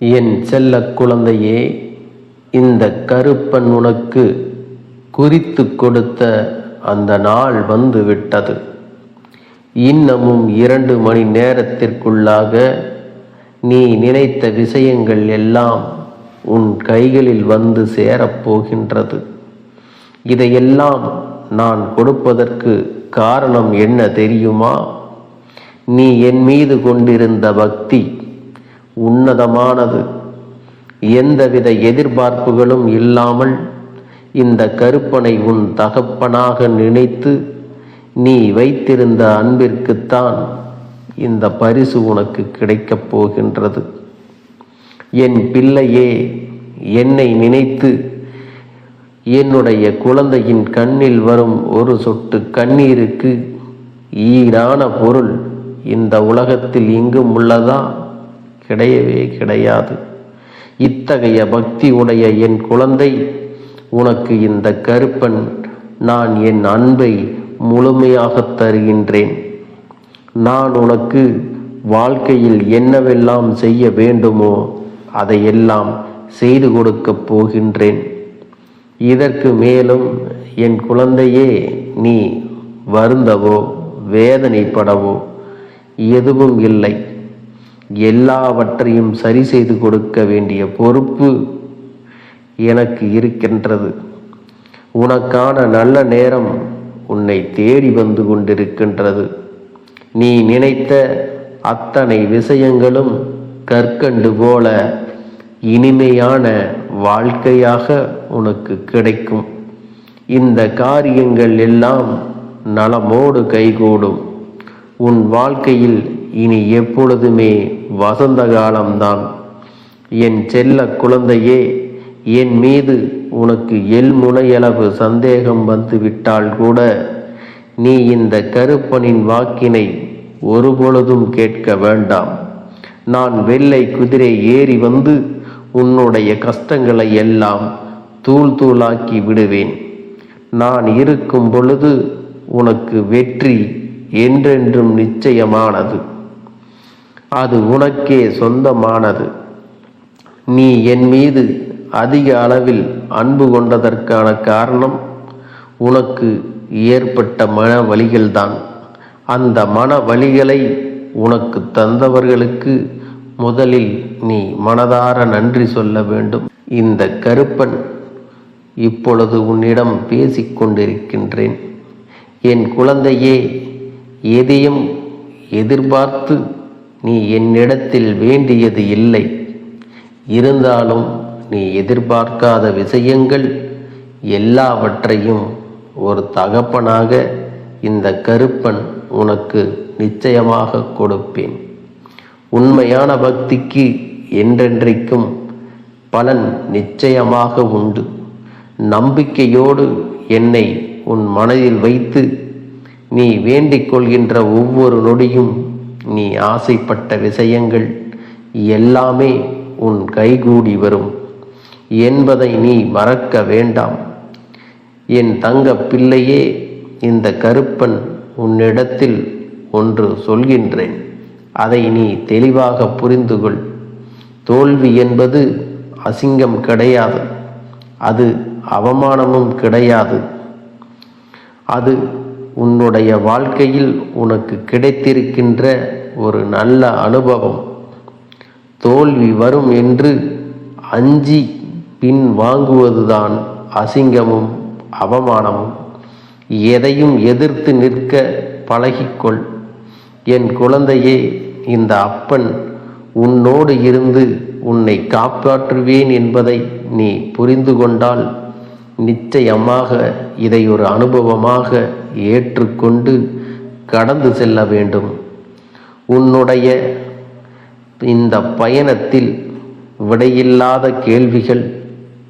என் செல்ல குழந்தையே இந்த கருப்பன் உனக்கு குறித்து கொடுத்த அந்த நாள் வந்து விட்டது. இன்னமும் இரண்டு மணி நேரத்திற்குள்ளாக நீ நினைத்த விஷயங்கள் எல்லாம் உன் கைகளில் வந்து சேரப்போகின்றது இதையெல்லாம் நான் கொடுப்பதற்கு காரணம் என்ன தெரியுமா? நீ என் மீது கொண்டிருந்த பக்தி உன்னதமானது. எந்தவித எதிர்பார்ப்புகளும் இல்லாமல் இந்த கருப்பனை உன் தகப்பனாக நினைத்து நீ வைத்திருந்த அன்பிற்குத்தான் இந்த பரிசு உனக்கு கிடைக்கப் போகின்றது. என் பிள்ளையே என்னை நினைத்து என்னுடைய குழந்தையின் கண்ணில் வரும் ஒரு சொட்டு கண்ணீருக்கு ஈடான பொருள் இந்த உலகத்தில் எங்கும் உள்ளதா? கிடையவே கிடையாது. இத்தகைய பக்தி உடைய என் குழந்தை உனக்கு இந்த கருப்பன் நான் என் அன்பை முழுமையாக தருகின்றேன். நான் உனக்கு வாழ்க்கையில் என்னவெல்லாம் செய்ய வேண்டுமோ அதையெல்லாம் செய்து கொடுக்கப் போகின்றேன். இதற்கு மேலும் என் குழந்தையே நீ வருந்தவோ வேதனைப்படவோ எதுவும் இல்லை. எல்லாவற்றையும் சரி செய்து கொடுக்க வேண்டிய பொறுப்பு எனக்கு இருக்கின்றது. உனக்கான நல்ல நேரம் உன்னை தேடி வந்து கொண்டிருக்கின்றது. நீ நினைத்த அத்தனை விஷயங்களும் கற்கண்டு போல இனிமையான வாழ்க்கையாக உனக்கு கிடைக்கும். இந்த காரியங்கள் எல்லாம் நலமோடு கைகூடும். உன் வாழ்க்கையில் இனி எப்பொழுதுமே வசந்த காலம்தான் என் செல்ல குழந்தையே என் மீது உனக்கு எல் முனையளவு சந்தேகம் வந்து விட்டால் கூட நீ இந்த கருப்பனின் வாக்கினை ஒருபொழுதும் கேட்க வேண்டாம். நான் வெள்ளை குதிரை ஏறி வந்து உன்னுடைய கஷ்டங்களை எல்லாம் தூள் தூளாக்கி விடுவேன். நான் இருக்கும் பொழுது உனக்கு வெற்றி என்றென்றும் நிச்சயமானது. அது உனக்கே சொந்தமானது. நீ என் மீது அதிக அளவில் அன்பு கொண்டதற்கான காரணம் உனக்கு ஏற்பட்ட மன வழிகள்தான் அந்த மன வழிகளை உனக்கு தந்தவர்களுக்கு முதலில் நீ மனதார நன்றி சொல்ல வேண்டும். இந்த கருப்பன் இப்பொழுது உன்னிடம் பேசிக்கொண்டிருக்கின்றேன் என் குழந்தையே எதையும் எதிர்பார்த்து நீ என்னிடத்தில் வேண்டியது இல்லை. இருந்தாலும் நீ எதிர்பார்க்காத விஷயங்கள் எல்லாவற்றையும் ஒரு தகப்பனாக இந்த கருப்பன் உனக்கு நிச்சயமாக கொடுப்பேன். உண்மையான பக்திக்கு என்றென்றைக்கும் பலன் நிச்சயமாக உண்டு. நம்பிக்கையோடு என்னை உன் மனதில் வைத்து நீ வேண்டிக் கொள்கின்ற ஒவ்வொரு நொடியும் நீ ஆசைப்பட்ட விஷயங்கள் எல்லாமே உன் கைகூடி வரும். என்பதை நீ மறக்க வேண்டாம். என் தங்க பிள்ளையே இந்த கருப்பன் உன்னிடத்தில் ஒன்று சொல்கின்றேன். அதை நீ தெளிவாக புரிந்து கொள் தோல்வி என்பது அசிங்கம் கிடையாது. அது அவமானமும் கிடையாது. அது உன்னுடைய வாழ்க்கையில் உனக்கு கிடைத்திருக்கின்ற ஒரு நல்ல அனுபவம். தோல்வி வரும் என்று அஞ்சி பின் வாங்குவதுதான் அசிங்கமும் அவமானமும். எதையும் எதிர்த்து நிற்க பழகிக்கொள். என் குழந்தையே இந்த அப்பன் உன்னோடு இருந்து உன்னை காப்பாற்றுவேன் என்பதை நீ புரிந்து கொண்டால் நிச்சயமாக இதை ஒரு அனுபவமாக ஏற்றுக்கொண்டு கடந்து செல்ல வேண்டும். உன்னுடைய இந்த பயணத்தில் விடையில்லாத கேள்விகள்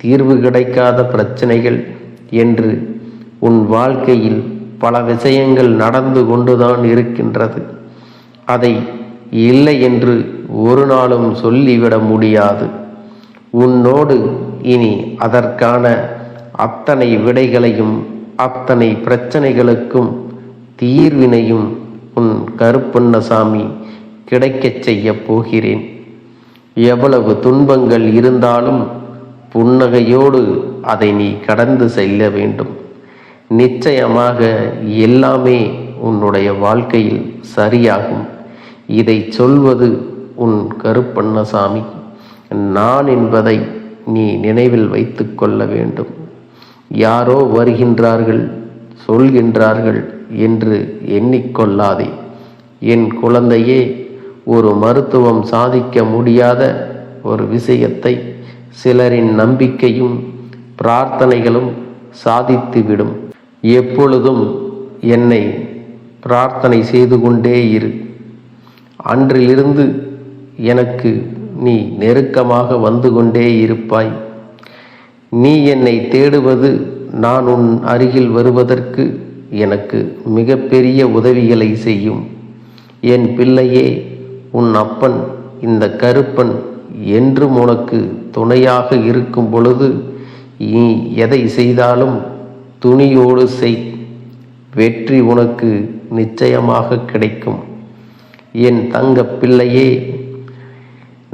தீர்வு கிடைக்காத பிரச்சனைகள் என்று உன் வாழ்க்கையில் பல விஷயங்கள் நடந்து கொண்டுதான் இருக்கின்றது. அதை இல்லை என்று ஒரு நாளும் சொல்லிவிட முடியாது. உன்னோடு இனி அதற்கான அத்தனை விடைகளையும் அத்தனை பிரச்சனைகளுக்கும் தீர்வினையும் உன் கருப்பண்ணசாமி கிடைக்கச் செய்ய போகிறேன். எவ்வளவு துன்பங்கள் இருந்தாலும் புன்னகையோடு அதை நீ கடந்து செல்ல வேண்டும். நிச்சயமாக எல்லாமே உன்னுடைய வாழ்க்கையில் சரியாகும். இதை சொல்வது உன் கருப்பண்ணசாமி. நான் என்பதை நீ நினைவில் வைத்து கொள்ள வேண்டும். யாரோ வருகின்றார்கள் சொல்கின்றார்கள் என்று எண்ணிக்கொள்ளாதே. என் குழந்தையே ஒரு மருத்துவம் சாதிக்க முடியாத ஒரு விஷயத்தை சிலரின் நம்பிக்கையும் பிரார்த்தனைகளும் சாதித்துவிடும் எப்பொழுதும் என்னை பிரார்த்தனை செய்து கொண்டே இரு. அன்றிலிருந்து எனக்கு நீ நெருக்கமாக வந்து கொண்டே இருப்பாய். நீ என்னை தேடுவது நான் உன் அருகில் வருவதற்கு எனக்கு மிகப்பெரிய உதவிகளை செய்யும். என் பிள்ளையே உன் அப்பன் இந்த கருப்பன் என்றும் உனக்கு துணையாக இருக்கும் பொழுது நீ எதை செய்தாலும் துணியோடு செய். வெற்றி உனக்கு நிச்சயமாக கிடைக்கும். என் தங்க பிள்ளையே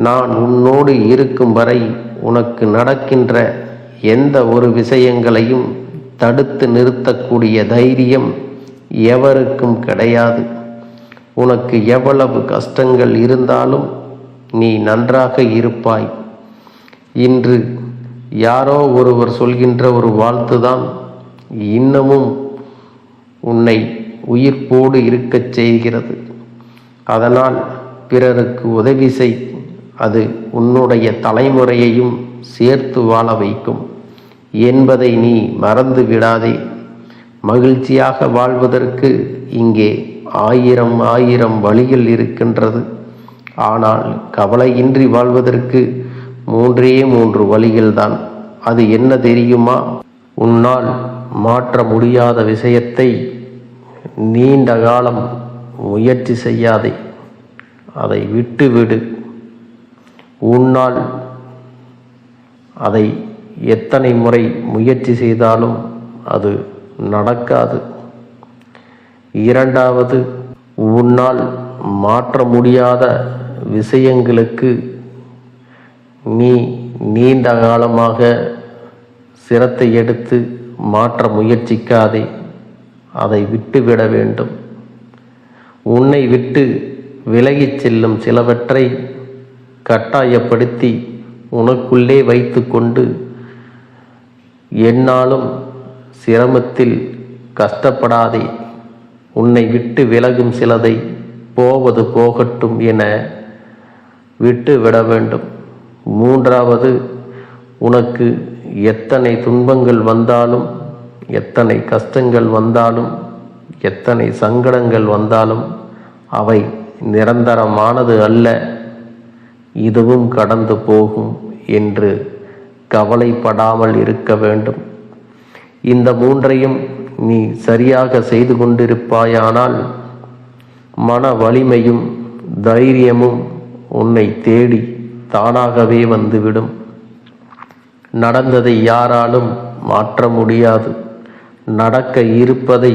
நான் உன்னோடு இருக்கும் வரை உனக்கு நடக்கின்ற எந்த ஒரு விஷயங்களையும் தடுத்து நிறுத்தக்கூடிய தைரியம் எவருக்கும் கிடையாது. உனக்கு எவ்வளவு கஷ்டங்கள் இருந்தாலும் நீ நன்றாக இருப்பாய். இன்று யாரோ ஒருவர் சொல்கின்ற ஒரு வாழ்த்துதான் இன்னமும் உன்னை உயிர்ப்போடு இருக்கச் செய்கிறது. அதனால் பிறருக்கு உதவி செய் அது உன்னுடைய தலைமுறையையும் சேர்த்து வாழ வைக்கும். என்பதை நீ மறந்து விடாதே. மகிழ்ச்சியாக வாழ்வதற்கு இங்கே ஆயிரம் ஆயிரம் வழிகள் இருக்கின்றது. ஆனால் கவலையின்றி வாழ்வதற்கு மூன்றே மூன்று வழிகள்தான். அது என்ன தெரியுமா? உன்னால் மாற்ற முடியாத விஷயத்தை நீண்ட காலம் முயற்சி செய்யாதே. அதை விட்டுவிடு. உன்னால் அதை எத்தனை முறை முயற்சி செய்தாலும் அது நடக்காது. இரண்டாவது உன்னால் மாற்ற முடியாத விஷயங்களுக்கு நீ நீண்ட காலமாக சிரத்தை எடுத்து மாற்ற முயற்சிக்காதே. அதை விட்டுவிட வேண்டும். உன்னை விட்டு விலகிச் செல்லும் சிலவற்றை கட்டாயப்படுத்தி உனக்குள்ளே வைத்து கொண்டு என்னாலும் சிரமத்தில் கஷ்டப்படாதே. உன்னை விட்டு விலகும் சிலதை போவது போகட்டும் என விட்டு விட வேண்டும். மூன்றாவது உனக்கு எத்தனை துன்பங்கள் வந்தாலும் எத்தனை கஷ்டங்கள் வந்தாலும் எத்தனை சங்கடங்கள் வந்தாலும் அவை நிரந்தரமானது அல்ல இதுவும் கடந்து போகும் என்று கவலைப்படாமல் இருக்க வேண்டும். இந்த மூன்றையும் நீ சரியாக செய்து கொண்டிருப்பாயானால் மன வலிமையும் தைரியமும் உன்னை தேடி தானாகவே வந்துவிடும். நடந்ததை யாராலும் மாற்ற முடியாது. நடக்க இருப்பதை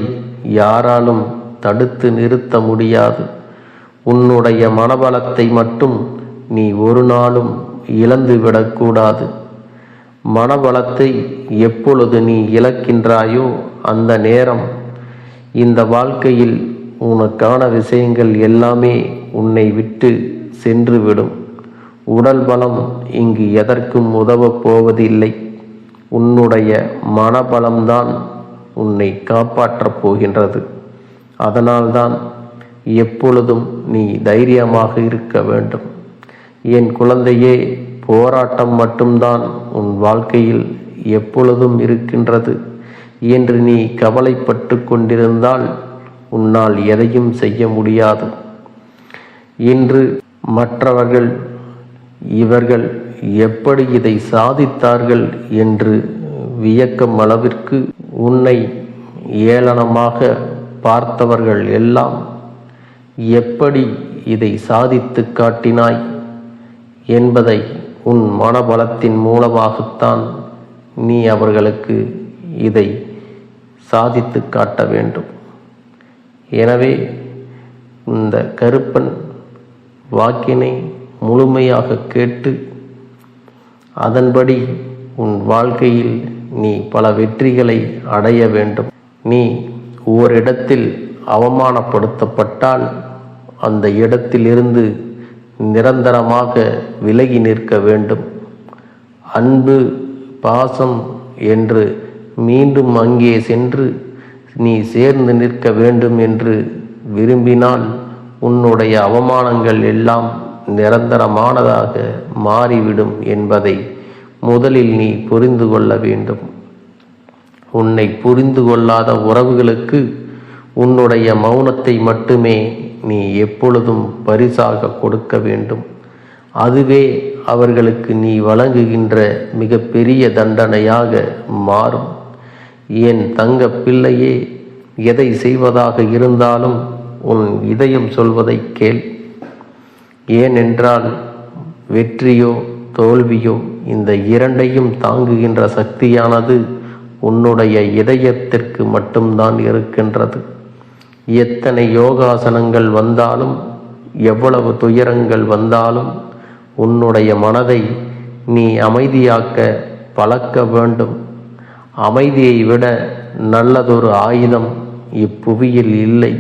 யாராலும் தடுத்து நிறுத்த முடியாது. உன்னுடைய மனபலத்தை மட்டும் நீ ஒரு நாளும் இழந்துவிடக்கூடாது. மனவளத்தை எப்பொழுது நீ இழக்கின்றாயோ அந்த நேரம். இந்த வாழ்க்கையில் உனக்கான விஷயங்கள் எல்லாமே உன்னை விட்டு சென்றுவிடும். உடல் பலம் இங்கு எதற்கும் உதவப் போவதில்லை. உன்னுடைய மனபலம்தான் உன்னை காப்பாற்றப் போகின்றது. அதனால்தான் எப்பொழுதும் நீ தைரியமாக இருக்க வேண்டும். என் குழந்தையே போராட்டம் மட்டும்தான் உன் வாழ்க்கையில் எப்பொழுதும் இருக்கின்றது. என்று நீ கவலைப்பட்டு கொண்டிருந்தால் உன்னால் எதையும் செய்ய முடியாது. இன்று மற்றவர்கள் இவர்கள் எப்படி இதை சாதித்தார்கள் என்று வியக்கும் அளவிற்கு உன்னை ஏளனமாக பார்த்தவர்கள் எல்லாம் எப்படி இதை சாதித்து காட்டினாய் என்பதை உன் மனபலத்தின் மூலமாகத்தான் நீ அவர்களுக்கு இதை சாதித்து காட்ட வேண்டும். எனவே இந்த கருப்பன் வாக்கினை முழுமையாக கேட்டு அதன்படி உன் வாழ்க்கையில் நீ பல வெற்றிகளை அடைய வேண்டும். நீ ஓரிடத்தில் அவமானப்படுத்தப்பட்டால் அந்த இடத்திலிருந்து நிரந்தரமாக விலகி நிற்க வேண்டும். அன்பு பாசம் என்று மீண்டும் அங்கே சென்று நீ சேர்ந்து நிற்க வேண்டும் என்று விரும்பினால் உன்னுடைய அவமானங்கள் எல்லாம் நிரந்தரமானதாக மாறிவிடும் என்பதை முதலில் நீ புரிந்து கொள்ள வேண்டும். உன்னை புரிந்து கொள்ளாத உறவுகளுக்கு உன்னுடைய மௌனத்தை மட்டுமே நீ எப்பொழுதும் பரிசாக கொடுக்க வேண்டும். அதுவே அவர்களுக்கு நீ வழங்குகின்ற மிக பெரிய தண்டனையாக மாறும். என் தங்க பிள்ளையே எதை செய்வதாக இருந்தாலும் உன் இதயம் சொல்வதை கேள். ஏனென்றால் வெற்றியோ தோல்வியோ இந்த இரண்டையும் தாங்குகின்ற சக்தியானது உன்னுடைய இதயத்திற்கு மட்டும்தான் இருக்கின்றது. எத்தனை யோகாசனங்கள் வந்தாலும் எவ்வளவு துயரங்கள் வந்தாலும் உன்னுடைய மனதை நீ அமைதியாக்க பழக்க வேண்டும். அமைதியை விட நல்லதொரு ஆயுதம் இப்புவியில் இல்லை.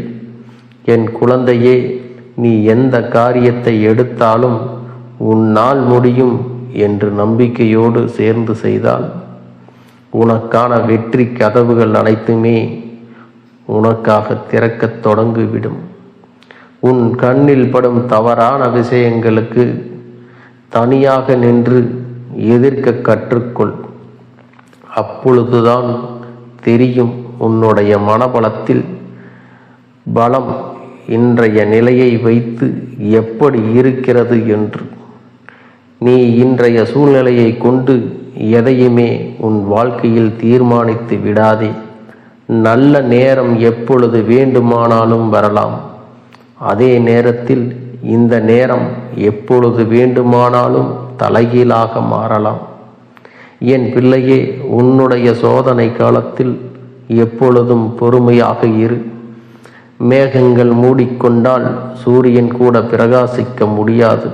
என் குழந்தையே நீ எந்த காரியத்தை எடுத்தாலும் உன்னால் முடியும் என்று நம்பிக்கையோடு சேர்ந்து செய்தால் உனக்கான வெற்றி கதவுகள் அனைத்துமே உனக்காக திறக்கத் தொடங்கிவிடும். உன் கண்ணில் படும் தவறான விஷயங்களுக்கு தனியாக நின்று எதிர்க்க கற்றுக்கொள். அப்பொழுதுதான் தெரியும் உன்னுடைய மனபலத்தில் பலம் இன்றைய நிலையை வைத்து எப்படி இருக்கிறது என்று. நீ இன்றைய சூழ்நிலையை கொண்டு எதையுமே உன் வாழ்க்கையில் தீர்மானித்து விடாதே. நல்ல நேரம் எப்பொழுது வேண்டுமானாலும் வரலாம். அதே நேரத்தில் இந்த நேரம் எப்பொழுது வேண்டுமானாலும் தலைகீழாக மாறலாம். என் பிள்ளையே உன்னுடைய சோதனை காலத்தில் எப்பொழுதும் பொறுமையாக இரு. மேகங்கள் மூடிக்கொண்டால் சூரியன் கூட பிரகாசிக்க முடியாது.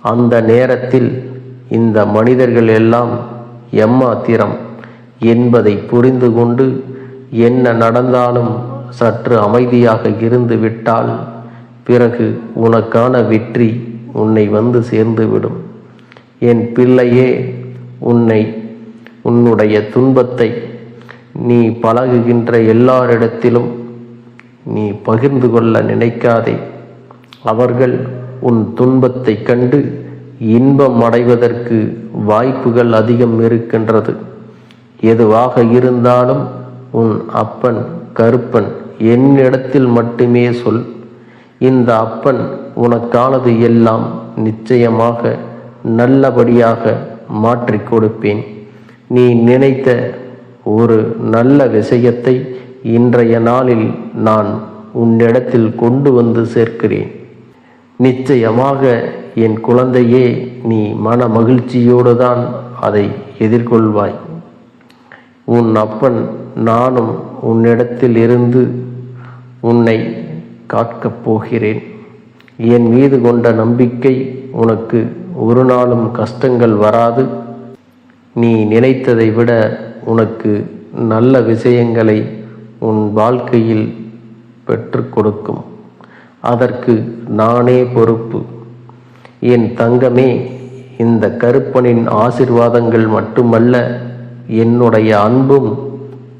அந்த நேரத்தில் இந்த மனிதர்கள் எல்லாம் எம்மாத்திரம் என்பதை புரிந்து கொண்டு என்ன நடந்தாலும் சற்று அமைதியாக இருந்து விட்டால் பிறகு உனக்கான வெற்றி உன்னை வந்து சேர்ந்துவிடும் என் பிள்ளையே உன்னை உன்னுடைய துன்பத்தை நீ பழகுகின்ற எல்லாரிடத்திலும் நீ பகிர்ந்து கொள்ள நினைக்காதே. அவர்கள் உன் துன்பத்தை கண்டு இன்பம் அடைவதற்கு வாய்ப்புகள் அதிகம் இருக்கின்றது. எதுவாக இருந்தாலும் உன் அப்பன் கருப்பன் என்னிடத்தில் மட்டுமே சொல். இந்த அப்பன் உனக்கானது எல்லாம் நிச்சயமாக நல்லபடியாக மாற்றிக் கொடுப்பேன். நீ நினைத்த ஒரு நல்ல விஷயத்தை இன்றைய நாளில் நான் உன்னிடத்தில் கொண்டு வந்து சேர்க்கிறேன். நிச்சயமாக என் குழந்தையே நீ மன மகிழ்ச்சியோடு தான் அதை எதிர்கொள்வாய். உன் அப்பன் நானும் உன்னிடத்தில் இருந்து உன்னை காக்கப் போகிறேன். என் மீது கொண்ட நம்பிக்கை உனக்கு ஒரு நாளும் கஷ்டங்கள் வராது. நீ நினைத்ததை விட உனக்கு நல்ல விஷயங்களை உன் வாழ்க்கையில் பெற்று கொடுக்கும். அதற்கு நானே பொறுப்பு. என் தங்கமே இந்த கருப்பனின் ஆசிர்வாதங்கள் மட்டுமல்ல என்னுடைய அன்பும்